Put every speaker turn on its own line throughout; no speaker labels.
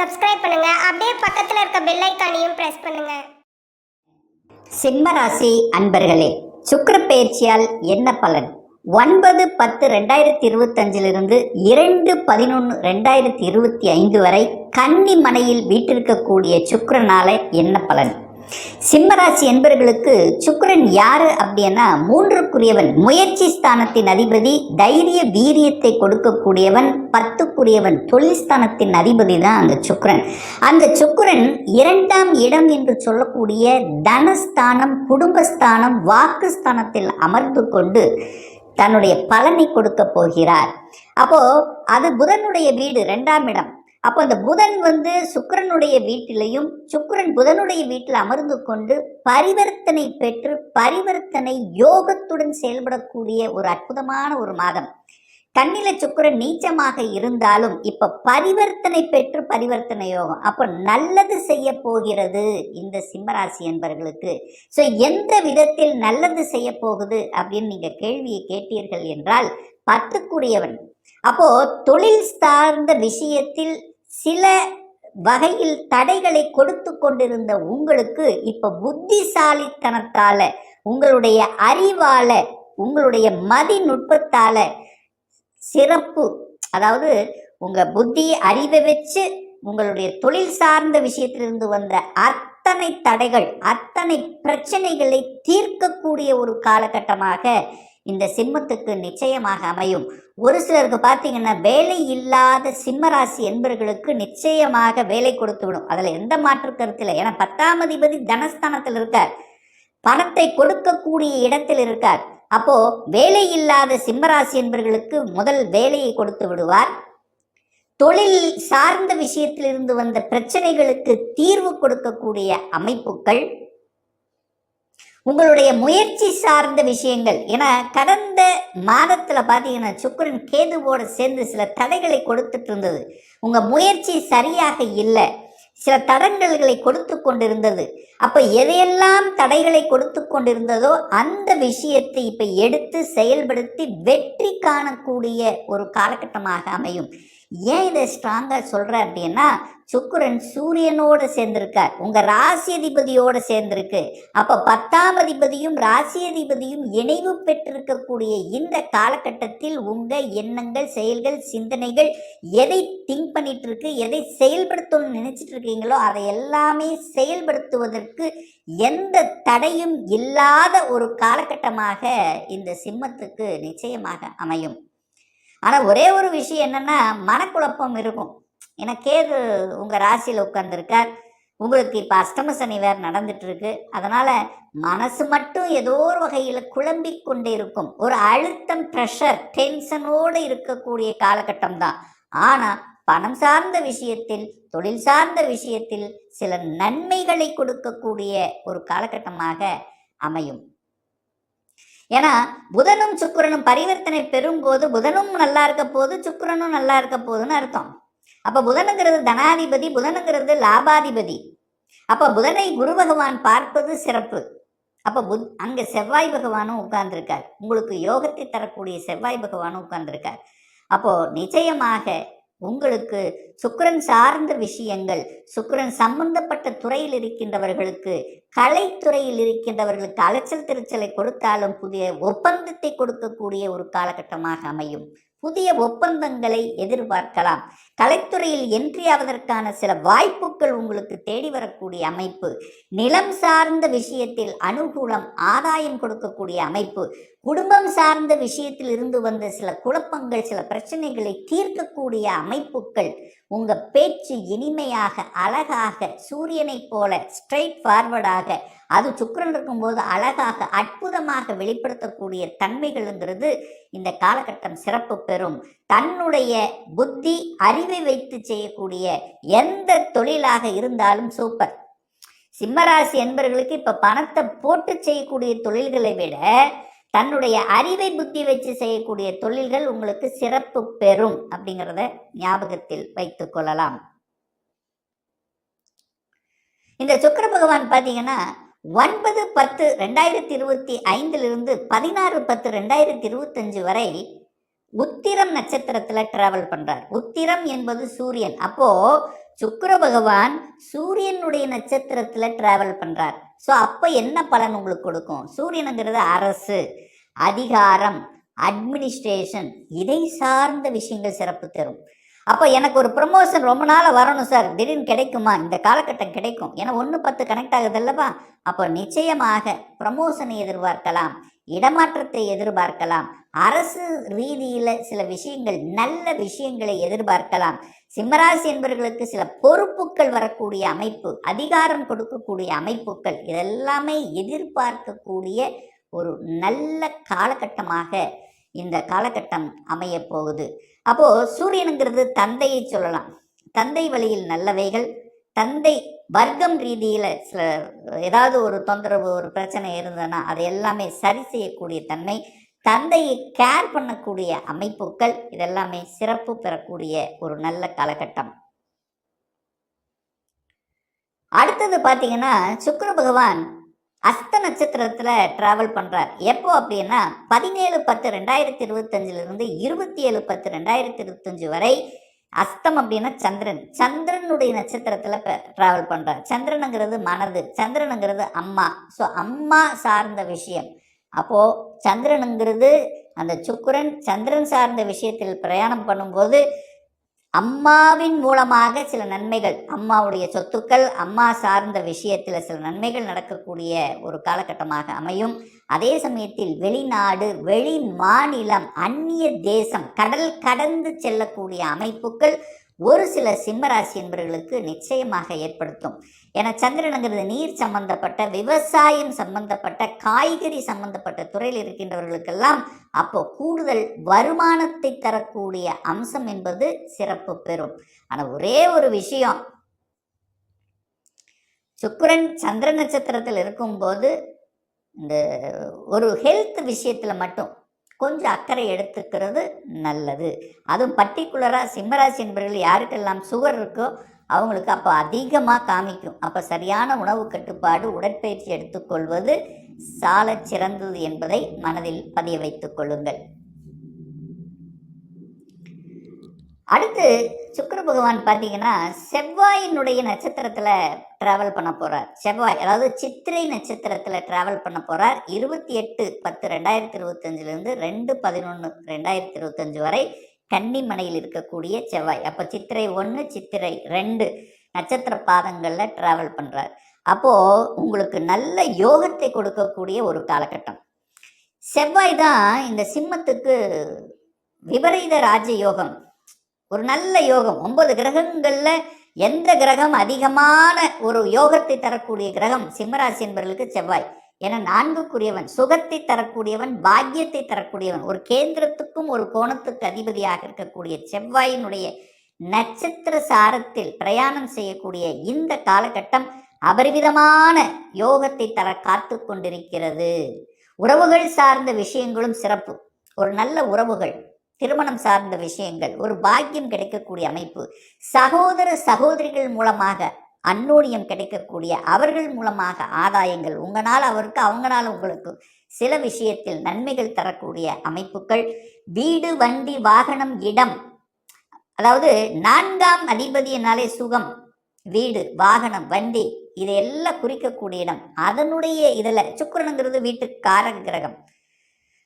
Subscribe பண்ணுங்க. அப்படியே பக்கத்துல இருக்க பெல் ஐக்கானையும் பிரஸ் பண்ணுங்க.
சிம்மராசி அன்பர்களே சுக்கர பயிற்சியால் என்ன பலன்? ஒன்பது பத்து ரெண்டாயிரத்தி இருபத்தஞ்சிலிருந்து இரண்டு பதினொன்று ரெண்டாயிரத்தி இருபத்தி ஐந்து வரை கன்னி மனையில் வீட்டிருக்கக்கூடிய சுக்கரனால என்ன பலன்? சிம்மராசி என்பர்களுக்கு சுக்கரன் யாரு அப்படின்னா மூன்றுக்குரியவன் முயற்சி ஸ்தானத்தின் அதிபதி தைரிய வீரியத்தை கொடுக்கக்கூடியவன் பத்துக்குரியவன் தொழில் ஸ்தானத்தின் அதிபதி தான் அந்த சுக்கரன். அந்த சுக்கரன் இரண்டாம் இடம் என்று சொல்லக்கூடிய தனஸ்தானம் குடும்பஸ்தானம் வாக்குஸ்தானத்தில் அமர்ந்து கொண்டு தன்னுடைய பலனை கொடுக்க போகிறார். அப்போ அது புதனுடைய வீடு ரெண்டாம் இடம். அப்போ அந்த புதன் வந்து சுக்கரனுடைய வீட்டிலையும் சுக்கரன் புதனுடைய வீட்டில் அமர்ந்து கொண்டு பரிவர்த்தனை பெற்று பரிவர்த்தனை யோகத்துடன் செயல்படக்கூடிய ஒரு அற்புதமான ஒரு மாதம். கண்ணில சுக்கிரன் நீச்சமாக இருந்தாலும் இப்ப பரிவர்த்தனை பெற்று பரிவர்த்தனை யோகம். அப்ப நல்லது செய்ய போகிறது இந்த சிம்மராசி என்பவர்களுக்கு ஸோ எந்த விதத்தில் நல்லது செய்ய போகுது அப்படின்னு நீங்க கேள்வியை கேட்டீர்கள் என்றால் பத்துக்குரியவன் அப்போ தொழில் சார்ந்த விஷயத்தில் சில வகையில் தடைகளை கொடுத்து கொண்டிருந்த உங்களுக்கு இப்ப புத்திசாலித்தனத்தால உங்களுடைய அறிவால உங்களுடைய மதிநுட்பத்தால சிறப்பு அதாவது உங்க புத்தி அறிவை வச்சு உங்களுடைய தொழில் சார்ந்த விஷயத்திலிருந்து வந்த அத்தனை தடைகள் அத்தனை பிரச்சனைகளை தீர்க்கக்கூடிய ஒரு காலகட்டமாக இந்த சிம்மத்துக்கு நிச்சயமாக அமையும். ஒரு சிலருக்கு பார்த்தீங்கன்னா வேலை இல்லாத சிம்மராசி என்பவர்களுக்கு நிச்சயமாக வேலை கொடுத்து விடும். அதில் எந்த மாற்று கருத்து இல்லை. ஏன்னா பத்தாம் அதிபதி தனஸ்தானத்தில் இருக்கார். பணத்தை கொடுக்கக்கூடிய இடத்தில் இருக்கார். அப்போ வேலை இல்லாத சிம்மராசி என்பவர்களுக்கு முதல் வேலையை கொடுத்து விடுவார். தொழில் சார்ந்த விஷயத்திலிருந்து வந்த பிரச்சனைகளுக்கு தீர்வு கொடுக்கக்கூடிய அமைப்புகள் உங்களுடைய முயற்சி சார்ந்த விஷயங்கள். ஏன்னா கடந்த மாதத்தில் பார்த்தீங்கன்னா சுக்கிரன் கேதுவோடு சேர்ந்து சில தடைகளை கொடுத்துட்டு இருந்தது. உங்கள் முயற்சி சரியாக இல்லை. சில தடங்கல்களை கொடுத்து கொண்டிருந்தது. அப்போ எதையெல்லாம் தடைகளை கொடுத்து கொண்டிருந்ததோ அந்த விஷயத்தை இப்போ எடுத்து செயல்படுத்தி வெற்றி காணக்கூடிய ஒரு காலகட்டமாக அமையும். ஏன் இதை ஸ்ட்ராங்காக சொல்றேன் அப்படின்னா சுக்கரன் சூரியனோடு சேர்ந்திருக்கார். உங்கள் ராசி அதிபதியோடு சேர்ந்திருக்கு. அப்போ பத்தாம் அதிபதியும் ராசி அதிபதியும் இணைவு பெற்றிருக்கக்கூடிய இந்த காலகட்டத்தில் உங்கள் எண்ணங்கள் செயல்கள் சிந்தனைகள் எதை திங்க் பண்ணிட்டு இருக்கு எதை செயல்படுத்தணும்னு நினச்சிட்டு இருக்கீங்களோ அதை எல்லாமே செயல்படுத்துவதற்கு எந்த தடையும் இல்லாத ஒரு காலகட்டமாக இந்த சிம்மத்துக்கு நிச்சயமாக அமையும். ஆனால் ஒரே ஒரு விஷயம் என்னென்னா மனக்குழப்பம் இருக்கும். ஏன்னா கேது உங்கள் ராசியில் உட்கார்ந்துருக்கார். உங்களுக்கு இப்போ அஷ்டம சனி வேறு நடந்துட்டுருக்கு. அதனால் மனசு மட்டும் ஏதோ ஒரு வகையில் குழம்பி கொண்டே இருக்கும். ஒரு அழுத்தம் ப்ரெஷர் டென்ஷனோடு இருக்கக்கூடிய காலகட்டம் தான். ஆனால் பணம் சார்ந்த விஷயத்தில் தொழில் சார்ந்த விஷயத்தில் சில நன்மைகளை கொடுக்கக்கூடிய ஒரு காலகட்டமாக அமையும். ஏன்னா புதனும் சுக்கரனும் பரிவர்த்தனை பெறும்போது புதனும் நல்லா இருக்க போது சுக்கரனும் நல்லா இருக்க போதுன்னு அர்த்தம். அப்ப புதனுங்கிறது தனாதிபதி புதனுங்கிறது லாபாதிபதி. அப்ப புதனை குரு பகவான் பார்ப்பது சிறப்பு. அப்ப புத் அங்க செவ்வாய் பகவானும் உட்கார்ந்துருக்கார். உங்களுக்கு யோகத்தை தரக்கூடிய செவ்வாய் பகவானும் உட்கார்ந்துருக்கார். அப்போ நிச்சயமாக உங்களுக்கு சுக்கரன் சார்ந்த விஷயங்கள் சுக்கரன் சம்பந்தப்பட்ட துறையில் இருக்கின்றவர்களுக்கு கலைத்துறையில் இருக்கின்றவர்களுக்கு அலைச்சல் திருச்சலை கொடுத்தாலும் புதிய ஒப்பந்தத்தை கொடுக்கக்கூடிய ஒரு காலகட்டமாக அமையும். புதிய ஒப்பந்தங்களை எதிர்பார்க்கலாம். கலைத்துறையில் என்ட்ரி ஆவதற்கான சில வாய்ப்புகள் உங்களுக்கு தேடி வரக்கூடிய அமைப்பு. நிலம் சார்ந்த விஷயத்தில் அனுகூலம் ஆதாயம் கொடுக்கக்கூடிய அமைப்பு. குடும்பம் சார்ந்த விஷயத்தில் இருந்து வந்த சில குழப்பங்கள் சில பிரச்சனைகளை தீர்க்கக்கூடிய அமைப்புகள் உங்க பேச்சு இனிமையாக அழகாக சூரியனைப் போல ஸ்ட்ரைட் ஃபார்வர்டாக அது சுக்கிரன் இருக்கும்போது அழகாக அற்புதமாக வெளிப்படுத்தக்கூடிய தன்மைகள்ங்கிறது இந்த காலகட்டம் சிறப்பு பெறும். தன்னுடைய புத்தி அறிவை வைத்து செய்யக்கூடிய எந்த தொழிலாக இருந்தாலும் சூப்பர் சிம்மராசி என்பவர்களுக்கு இப்ப பணத்தை போட்டு செய்யக்கூடிய தொழில்களை விட தன்னுடைய அறிவை புத்தி வச்சு செய்யக்கூடிய தொழில்கள் உங்களுக்கு சிறப்பு பெறும் அப்படிங்கிறத ஞாபகத்தில் வைத்துக் கொள்ளலாம். இந்த சுக்கர பகவான் பார்த்தீங்கன்னா ஒன்பது பத்து ரெண்டாயிரத்தி இருபத்தி ஐந்திலிருந்து பதினாறு பத்து ரெண்டாயிரத்தி இருபத்தஞ்சு வரை உத்திரம் நட்சத்திரத்தில் டிராவல் பண்ணுறார் உத்திரம் என்பது சூரியன். அப்போ சுக்கர பகவான் சூரியனுடைய நட்சத்திரத்தில் டிராவல் பண்ணுறார் ஸோ அப்போ என்ன பலன் உங்களுக்கு கொடுக்கும்? சூரியனுங்கிறது அரசு. அதிகாரம் அட்மினிஸ்ட்ரேஷன் இதை சார்ந்த விஷயங்கள் சிறப்பு தரும். அப்போ எனக்கு ஒரு ப்ரொமோஷன் ரொம்ப நாள் வரணும் சார். திடீர்னு கிடைக்குமா? இந்த காலகட்டம் கிடைக்கும். ஏன்னா ஒன்று பத்து கனெக்ட் ஆகுது அல்லவா? அப்போ நிச்சயமாக ப்ரமோஷனை எதிர்பார்க்கலாம். இடமாற்றத்தை எதிர்பார்க்கலாம். அரசு ரீதியில் சில விஷயங்கள் நல்ல விஷயங்களை எதிர்பார்க்கலாம். சிம்மராசி என்பவர்களுக்கு சில பொறுப்புகள் வரக்கூடிய அமைப்பு அதிகாரம் கொடுக்கக்கூடிய அமைப்புகள் இதெல்லாமே எதிர்பார்க்கக்கூடிய ஒரு நல்ல காலகட்டமாக இந்த காலகட்டம் அமைய போகுது. அப்போ சூரியனுங்கிறது தந்தையை சொல்லலாம். தந்தை வழியில் நல்லவைகள் தந்தை வர்க்கம் ரீதியில் சில ஏதாவது ஒரு தொந்தரவு ஒரு பிரச்சனை இருந்ததுன்னா அதை எல்லாமே சரி செய்யக்கூடிய தன்மை தந்தையை கேர் பண்ணக்கூடிய அமைப்புகள் இதெல்லாமே சிறப்பு பெறக்கூடிய ஒரு நல்ல காலகட்டம். அடுத்தது பார்த்தீங்கன்னா சுக்கிர பகவான் அஸ்த நட்சத்திரத்தில் ட்ராவல் பண்ணுறார் எப்போ அப்படின்னா பதினேழு பத்து ரெண்டாயிரத்தி இருபத்தஞ்சிலிருந்து இருபத்தி ஏழு பத்து ரெண்டாயிரத்தி இருபத்தஞ்சு வரை அஸ்தம் அப்படின்னா சந்திரன். சந்திரனுடைய நட்சத்திரத்தில் ட்ராவல் பண்ணுறார் சந்திரனுங்கிறது மனது சந்திரனுங்கிறது அம்மா. ஸோ அம்மா சார்ந்த விஷயம். அப்போது சந்திரனுங்கிறது அந்த சுக்கரன் சந்திரன் சார்ந்த விஷயத்தில் பிரயாணம் பண்ணும்போது அம்மாவின் மூலமாக சில நன்மைகள் அம்மாவுடைய சொத்துக்கள் அம்மா சார்ந்த விஷயத்தில் சில நன்மைகள் நடக்கக்கூடிய ஒரு காலகட்டமாக அமையும். அதே சமயத்தில் வெளிநாடு வெளி மாநிலம் அந்நிய தேசம் கடல் கடந்து செல்லக்கூடிய அமைப்புகள் ஒரு சில சிம்மராசி என்பவர்களுக்கு நிச்சயமாக ஏற்படுத்தும். ஏன்னா சந்திரனுங்கிறது நீர் சம்பந்தப்பட்ட விவசாயம் சம்பந்தப்பட்ட காய்கறி சம்பந்தப்பட்ட துறையில் இருக்கின்றவர்களுக்கெல்லாம் அப்போ கூடுதல் வருமானத்தை தரக்கூடிய அம்சம் என்பது சிறப்பு பெறும். ஆனால் ஒரே ஒரு விஷயம். சுக்கரன் சந்திர நட்சத்திரத்தில் இருக்கும்போது இந்த ஒரு ஹெல்த் விஷயத்தில் மட்டும் கொஞ்சம் அக்கறை எடுத்துக்கிறது நல்லது. அதுவும் பர்டிகுலராக சிம்மராசி என்பவர்கள் யாருக்கெல்லாம் சுகர் இருக்கோ அவங்களுக்கு அப்போ அதிகமாக காமிக்கும். அப்போ சரியான உணவு கட்டுப்பாடு உடற்பயிற்சி எடுத்துக்கொள்வது சால சிறந்தது என்பதை மனதில் பதிய வைத்துக் கொள்ளுங்கள். அடுத்து சுக்கர பகவான் பார்த்தீங்கன்னா செவ்வாயினுடைய நட்சத்திரத்தில் ட்ராவல் பண்ண போகிறார் செவ்வாய் அதாவது சித்திரை நட்சத்திரத்தில் ட்ராவல் பண்ண போகிறார் இருபத்தி எட்டு பத்து ரெண்டாயிரத்தி இருபத்தஞ்சிலேருந்து ரெண்டு பதினொன்று ரெண்டாயிரத்தி இருபத்தஞ்சு வரை கன்னிமனையில் இருக்கக்கூடிய செவ்வாய். அப்போ சித்திரை ஒன்று சித்திரை ரெண்டு நட்சத்திர பாதங்களில் ட்ராவல் பண்ணுறார் அப்போது உங்களுக்கு நல்ல யோகத்தை கொடுக்கக்கூடிய ஒரு காலகட்டம். செவ்வாய் தான் இந்த சிம்மத்துக்கு விபரீத ராஜ யோகம் ஒரு நல்ல யோகம். ஒன்பது கிரகங்களில் எந்த கிரகம் அதிகமான ஒரு யோகத்தை தரக்கூடிய கிரகம்? சிம்மராசி என்பவர்களுக்கு செவ்வாய். என நான்குக்குரியவன் சுகத்தை தரக்கூடியவன் பாக்கியத்தை தரக்கூடியவன் ஒரு கேந்திரத்துக்கும் ஒரு கோணத்துக்கு அதிபதியாக இருக்கக்கூடிய செவ்வாயினுடைய நட்சத்திர சாரத்தில் பிரயாணம் செய்யக்கூடிய இந்த காலகட்டம் அபரிவிதமான யோகத்தை தர காத்து கொண்டிருக்கிறது. உறவுகள் சார்ந்த விஷயங்களும் சிறப்பு. ஒரு நல்ல உறவுகள். திருமணம் சார்ந்த விஷயங்கள் ஒரு பாக்கியம் கிடைக்கக்கூடிய அமைப்பு சகோதர சகோதரிகள் மூலமாக அன்னோனியம் கிடைக்கக்கூடிய அவர்கள் மூலமாக ஆதாயங்கள் உங்களால் அவருக்கு அவங்களால் உங்களுக்கு சில விஷயத்தில் நன்மைகள் தரக்கூடிய அமைப்புகள். வீடு வண்டி வாகனம் இடம் அதாவது நான்காம் அதிபதியினாலே சுகம் வீடு வாகனம் வண்டி இதையெல்லாம் குறிக்கக்கூடிய இடம். அதனுடைய இதில் சுக்கரனுங்கிறது வீட்டு கார கிரகம்.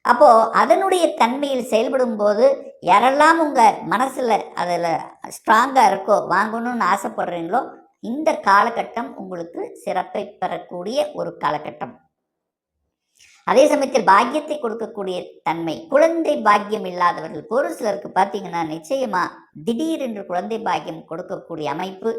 அப்போ அதனுடைய தன்மையில் செயல்படும் போது யாரெல்லாம் உங்க மனசுல அதில் ஸ்ட்ராங்கா இருக்கோ வாங்கணும்னு ஆசைப்படுறீங்களோ இந்த காலகட்டம் உங்களுக்கு சிறப்பை பெறக்கூடிய ஒரு காலகட்டம். அதே சமயத்தில் பாக்கியத்தை கொடுக்கக்கூடிய தன்மை. குழந்தை பாக்கியம் இல்லாதவர்கள் ஒரு சிலருக்கு பார்த்தீங்கன்னா நிச்சயமா திடீரென்று குழந்தை பாக்கியம் கொடுக்கக்கூடிய அமைப்பு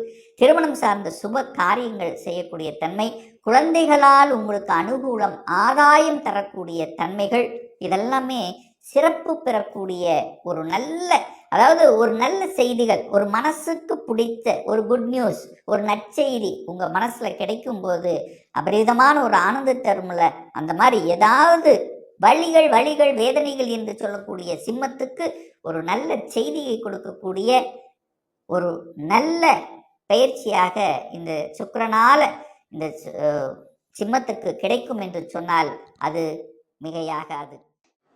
திருமணம் சார்ந்த சுப காரியங்கள் செய்யக்கூடிய தன்மை குழந்தைகளால் உங்களுக்கு அனுகூலம் ஆதாயம் தரக்கூடிய தன்மைகள் இதெல்லாமே சிறப்பு பெறக்கூடிய ஒரு நல்ல அதாவது ஒரு நல்ல செய்திகள் ஒரு மனசுக்கு பிடித்த ஒரு குட் நியூஸ் ஒரு நற்செய்தி உங்கள் மனசில் கிடைக்கும்போது அபரிதமான ஒரு ஆனந்த தரும்ல அந்த மாதிரி ஏதாவது வழிகள் வழிகள் வேதனைகள் என்று சொல்லக்கூடிய சிம்மத்துக்கு ஒரு நல்ல செய்தியை கொடுக்கக்கூடிய ஒரு நல்ல பயிற்சியாக இந்த சுக்கிரனால இந்த சு- சிம்மத்துக்கு கிடைக்கும் என்று சொன்னால் அது மிகையாகாது.